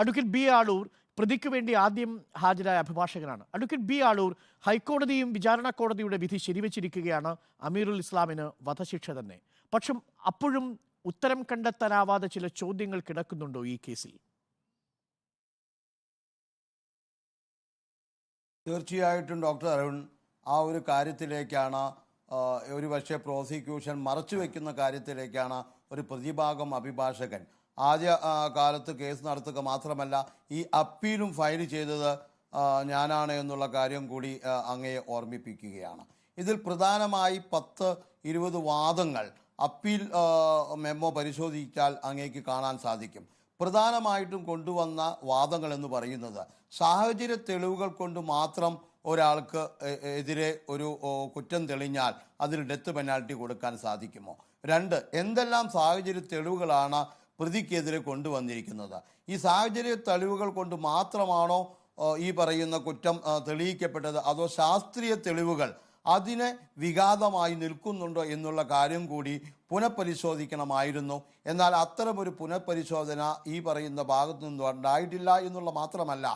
Advocate B Aloor പ്രതിക്ക് വേണ്ടി ആദ്യം ഹാജരായ അഭിഭാഷകനാണ്. അഡ്വക്കേറ്റ് ബി ആളൂർ ഹൈക്കോടതിയും വിചാരണ കോടതിയുടെ വിധി ശരിവച്ചിരിക്കുകയാണ്. അമീറുൽ ഇസ്ലാമിന് വധശിക്ഷ തന്നെ. പക്ഷം അപ്പോഴും ഉത്തരം കണ്ടെത്താനാവാതെ ചില ചോദ്യങ്ങൾ കിടക്കുന്നുണ്ടോ ഈ കേസിൽ? തീർച്ചയായിട്ടും ഡോക്ടർ അരുൺ ആ ഒരു കാര്യത്തിലേക്കാണ് ഒരു പക്ഷേ പ്രോസിക്യൂഷൻ മറച്ചു വെക്കുന്ന കാര്യത്തിലേക്കാണ് ഒരു പ്രതിഭാഗം അഭിഭാഷകൻ. ആദ്യ കാലത്ത് കേസ് നടത്തുക മാത്രമല്ല ഈ അപ്പീലും ഫയൽ ചെയ്തത് ഞാനാണ് എന്നുള്ള കാര്യം കൂടി അങ്ങയെ ഓർമ്മിപ്പിക്കുകയാണ്. ഇതിൽ പ്രധാനമായി പത്ത് ഇരുപത് വാദങ്ങൾ അപ്പീൽ മെമ്മോ പരിശോധിച്ചാൽ അങ്ങേക്ക് കാണാൻ സാധിക്കും. പ്രധാനമായിട്ടും കൊണ്ടുവന്ന വാദങ്ങൾ എന്ന് പറയുന്നത് സാഹചര്യ തെളിവുകൾ കൊണ്ട് മാത്രം ഒരാൾക്ക് എതിരെ ഒരു കുറ്റം തെളിഞ്ഞാൽ അതിന് ഡെത്ത് പെനാൽറ്റി കൊടുക്കാൻ സാധിക്കുമോ? രണ്ട് എന്തെല്ലാം സാഹചര്യ തെളിവുകളാണ് പ്രതിക്കെതിരെ കൊണ്ടുവന്നിരിക്കുന്നത്. ഈ സാഹചര്യ തെളിവുകൾ കൊണ്ട് മാത്രമാണോ ഈ പറയുന്ന കുറ്റം തെളിയിക്കപ്പെട്ടത്? അതോ ശാസ്ത്രീയ തെളിവുകൾ അതിന് വിഘാതമായി നിൽക്കുന്നുണ്ടോ എന്നുള്ള കാര്യം കൂടി പുനഃപരിശോധിക്കണമായിരുന്നു. എന്നാൽ അത്തരമൊരു പുനഃപരിശോധന ഈ പറയുന്ന ഭാഗത്തു നിന്നും ഉണ്ടായിട്ടില്ല എന്നുള്ള മാത്രമല്ല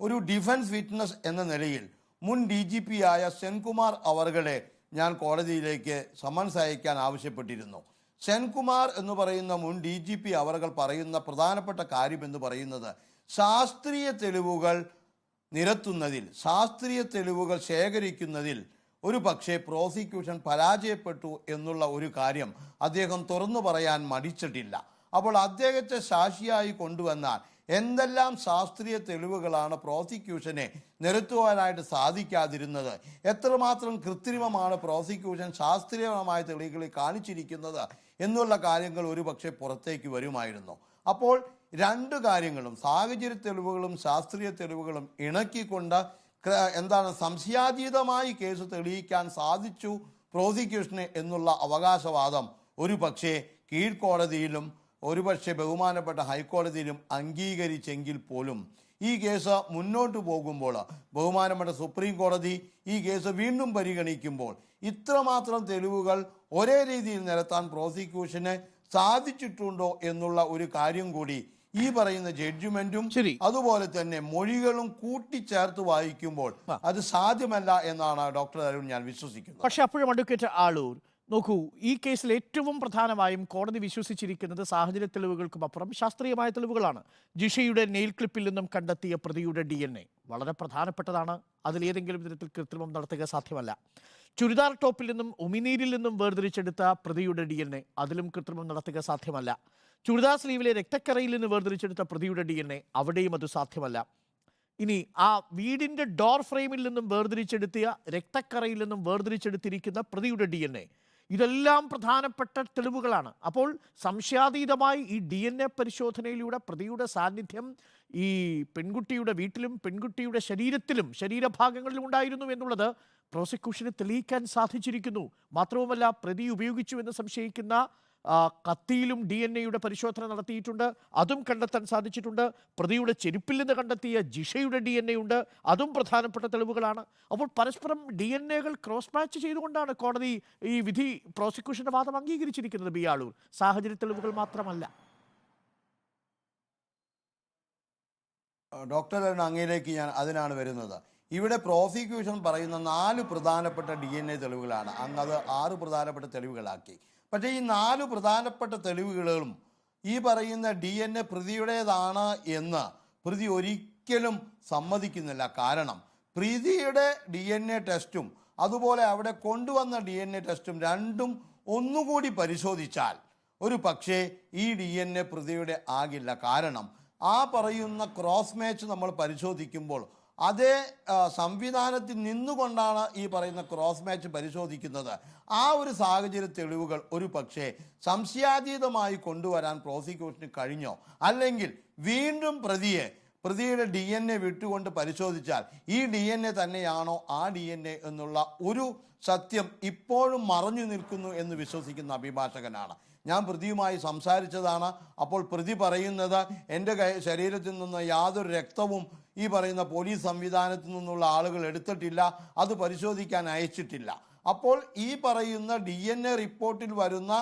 ഒരു ഡിഫൻസ് വിറ്റ്നസ് എന്ന നിലയിൽ മുൻ ഡി ജി പി ആയ സെൻകുമാർ അവർകളെ ഞാൻ കോടതിയിലേക്ക് സമൻസ് അയക്കാൻ ആവശ്യപ്പെട്ടിരുന്നു. സെൻകുമാർ എന്ന് പറയുന്ന മുൻ ഡി ജി പി അവർകൾ പറയുന്ന പ്രധാനപ്പെട്ട കാര്യം എന്ന് പറയുന്നത് ശാസ്ത്രീയ തെളിവുകൾ നിരത്തുന്നതിൽ ശാസ്ത്രീയ തെളിവുകൾ ശേഖരിക്കുന്നതിൽ ഒരു പക്ഷേ പ്രോസിക്യൂഷൻ പരാജയപ്പെട്ടു എന്നുള്ള ഒരു കാര്യം അദ്ദേഹം തുറന്നു പറയാൻ മടിച്ചിട്ടില്ല. അപ്പോൾ അദ്ദേഹത്തെ സാക്ഷിയായി കൊണ്ടുവന്നാൽ എന്തെല്ലാം ശാസ്ത്രീയ തെളിവുകളാണ് പ്രോസിക്യൂഷനെ നിരത്തുവാനായിട്ട് സാധിക്കാതിരുന്നത്? എത്രമാത്രം കൃത്രിമമാണ് പ്രോസിക്യൂഷൻ ശാസ്ത്രീയമായ തെളിവുകളിൽ കാണിച്ചിരിക്കുന്നത് എന്നുള്ള കാര്യങ്ങൾ ഒരുപക്ഷെ പുറത്തേക്ക് വരുമായിരുന്നു. അപ്പോൾ രണ്ട് കാര്യങ്ങളും സാഹചര്യ തെളിവുകളും ശാസ്ത്രീയ തെളിവുകളും ഇണക്കിക്കൊണ്ട് എന്താണ് സംശയാതീതമായി കേസ് തെളിയിക്കാൻ സാധിച്ചു പ്രോസിക്യൂഷന് എന്നുള്ള അവകാശവാദം ഒരു പക്ഷേ കീഴ്ക്കോടതിയിലും ഒരുപക്ഷെ ബഹുമാനപ്പെട്ട ഹൈക്കോടതിയിലും അംഗീകരിച്ചെങ്കിൽ പോലും ഈ കേസ് മുന്നോട്ട് പോകുമ്പോൾ ബഹുമാനപ്പെട്ട സുപ്രീം കോടതി ഈ കേസ് വീണ്ടും പരിഗണിക്കുമ്പോൾ ഇത്രമാത്രം തെളിവുകൾ ഒരേ രീതിയിൽ നിരത്താൻ പ്രോസിക്യൂഷന് സാധിച്ചിട്ടുണ്ടോ എന്നുള്ള ഒരു കാര്യം കൂടി ഈ പറയുന്ന ജഡ്ജ്മെന്റും. അതുപോലെ തന്നെ മൊഴികളും കൂട്ടിച്ചേർത്ത് വായിക്കുമ്പോൾ അത് സാധ്യമല്ല എന്നാണ് ഡോക്ടർ അരുൺ ഞാൻ വിശ്വസിക്കുന്നത് പക്ഷെ അപ്പോഴും അഡ്വക്കേറ്റ് ആളൂർ നോക്കൂ ഈ കേസിൽ ഏറ്റവും പ്രധാനമായും കോടതി വിശ്വസിച്ചിരിക്കുന്നത് സാഹചര്യ തെളിവുകൾക്കും അപ്പുറം ശാസ്ത്രീയമായ തെളിവുകളാണ്. ജിഷയുടെ നെയിൽ ക്ലിപ്പിൽ നിന്നും കണ്ടെത്തിയ പ്രതിയുടെ ഡി എൻ എ. വളരെ പ്രധാനപ്പെട്ടതാണ്. അതിലേതെങ്കിലും വിധത്തിൽ കൃത്രിമം നടത്തുക സാധ്യമല്ല. ചുരിദാർ ടോപ്പിൽ നിന്നും ഉമിനീരിൽ നിന്നും വേർതിരിച്ചെടുത്ത പ്രതിയുടെ ഡി എൻ എ. അതിലും കൃത്രിമം നടത്തുക സാധ്യമല്ല. ചുരിദാർ സ്ലീവിലെ രക്തക്കറയിൽ നിന്ന് വേർതിരിച്ചെടുത്ത പ്രതിയുടെ ഡി എൻ എ. അവിടെയും അത് സാധ്യമല്ല. ഇനി ആ വീടിന്റെ ഡോർ ഫ്രെയിമിൽ നിന്നും വേർതിരിച്ചെടുത്തിയ രക്തക്കറയിൽ നിന്നും വേർതിരിച്ചെടുത്തിരിക്കുന്ന പ്രതിയുടെ ഡി എൻ എ. ഇതെല്ലാം പ്രധാനപ്പെട്ട തെളിവുകളാണ്. അപ്പോൾ സംശയാതീതമായി ഈ ഡി എൻ എ പരിശോധനയിലൂടെ പ്രതിയുടെ സാന്നിധ്യം ഈ പെൺകുട്ടിയുടെ വീട്ടിലും പെൺകുട്ടിയുടെ ശരീരത്തിലും ശരീരഭാഗങ്ങളിലും ഉണ്ടായിരുന്നു എന്നുള്ളത് പ്രോസിക്യൂഷന് തെളിയിക്കാൻ സാധിച്ചിരിക്കുന്നു. മാത്രവുമല്ല പ്രതി ഉപയോഗിച്ചു എന്ന് സംശയിക്കുന്ന കത്തിയിലും ഡി എൻ എയുടെ പരിശോധന നടത്തിയിട്ടുണ്ട്. അതും കണ്ടെത്താൻ സാധിച്ചിട്ടുണ്ട്. പ്രതിയുടെ ചെരുപ്പിൽ നിന്ന് കണ്ടെത്തിയ ജിഷയുടെ ഡി എൻ എ ഉണ്ട്. അതും പ്രധാനപ്പെട്ട തെളിവുകളാണ്. അപ്പോൾ പരസ്പരം ഡി എൻ എകൾ ക്രോസ് മാച്ച് ചെയ്തുകൊണ്ടാണ് കോടതി ഈ വിധി പ്രോസിക്യൂഷന്റെ വാദം അംഗീകരിച്ചിരിക്കുന്നത് ബി ആളൂർ സാഹചര്യ തെളിവുകൾ മാത്രമല്ല. ഡോക്ടർ അങ്ങയിലേക്ക് ഞാൻ അതിനാണ് വരുന്നത്. ഇവിടെ പ്രോസിക്യൂഷൻ പറയുന്ന നാല് പ്രധാനപ്പെട്ട ഡി എൻ എ തെളിവുകളാണ്. അങ്ങ് അത് ആറ് പ്രധാനപ്പെട്ട തെളിവുകളാക്കി. പക്ഷേ ഈ നാല് പ്രധാനപ്പെട്ട തെളിവുകളും ഈ പറയുന്ന ഡി എൻ എ പ്രതിയുടേതാണ് എന്ന് പ്രതി ഒരിക്കലും സമ്മതിക്കുന്നില്ല. കാരണം പ്രീതിയുടെ ഡി എൻ എ ടെസ്റ്റും അതുപോലെ അവിടെ കൊണ്ടുവന്ന ഡി എൻ എ ടെസ്റ്റും രണ്ടും ഒന്നുകൂടി പരിശോധിച്ചാൽ ഒരു പക്ഷേ ഈ ഡി എൻ എ പ്രതിയുടെ ആകില്ല. കാരണം ആ പറയുന്ന ക്രോസ് മാച്ച് നമ്മൾ പരിശോധിക്കുമ്പോൾ അതേ സംവിധാനത്തിൽ നിന്നുകൊണ്ടാണ് ഈ പറയുന്ന ക്രോസ് മാച്ച് പരിശോധിക്കുന്നത്. ആ ഒരു സാഹചര്യ തെളിവുകൾ ഒരു പക്ഷേ സംശയാതീതമായി കൊണ്ടുവരാൻ പ്രോസിക്യൂഷന് കഴിഞ്ഞോ? അല്ലെങ്കിൽ വീണ്ടും പ്രതിയെ പ്രതിയുടെ ഡി എൻ എ വിട്ടുകൊണ്ട് പരിശോധിച്ചാൽ ഈ ഡി എൻ എ തന്നെയാണോ ആ ഡി എൻ എ എന്നുള്ള ഒരു സത്യം ഇപ്പോഴും മറഞ്ഞു നിൽക്കുന്നു എന്ന് വിശ്വസിക്കുന്ന അഭിഭാഷകനാണ്. ഞാൻ പ്രതിയുമായി സംസാരിച്ചതാണ്. അപ്പോൾ പ്രതി പറയുന്നത് എന്റെ ശരീരത്തിൽ നിന്ന് യാതൊരു രക്തവും ഈ പറയുന്ന പോലീസ് സംവിധാനത്തു നിന്നുള്ള ആളുകൾ എടുത്തിട്ടില്ല അത് പരിശോധിക്കാൻ അയച്ചിട്ടില്ല. അപ്പോൾ ഈ പറയുന്ന ഡി എൻ എ റിപ്പോർട്ടിൽ വരുന്ന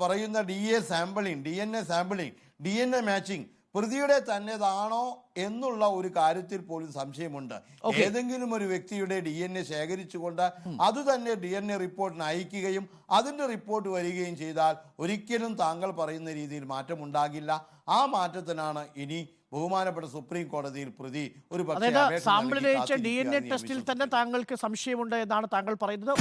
പറയുന്ന D A sampling D N A sampling D N A matching പ്രതിയുടെ തന്നെതാണോ എന്നുള്ള ഒരു കാര്യത്തിൽ പോലും സംശയമുണ്ട്. ഏതെങ്കിലും ഒരു വ്യക്തിയുടെ ഡി എൻ എ ശേഖരിച്ചുകൊണ്ട് അത് തന്നെ ഡി എൻ എ റിപ്പോർട്ടിന് അയക്കുകയും അതിന്റെ റിപ്പോർട്ട് വരികയും ചെയ്താൽ ഒരിക്കലും താങ്കൾ പറയുന്ന രീതിയിൽ മാറ്റമുണ്ടാകില്ല. ആ മാറ്റത്തിനാണ് ഇനി ബഹുമാനപ്പെട്ട സുപ്രീം കോടതിയിൽ പ്രതി ഒരു സാമ്പിളിൽ ഡി എൻ എ ടെസ്റ്റിൽ തന്നെ. താങ്കൾക്ക് സംശയമുണ്ട് എന്നാണ് താങ്കൾ പറയുന്നത്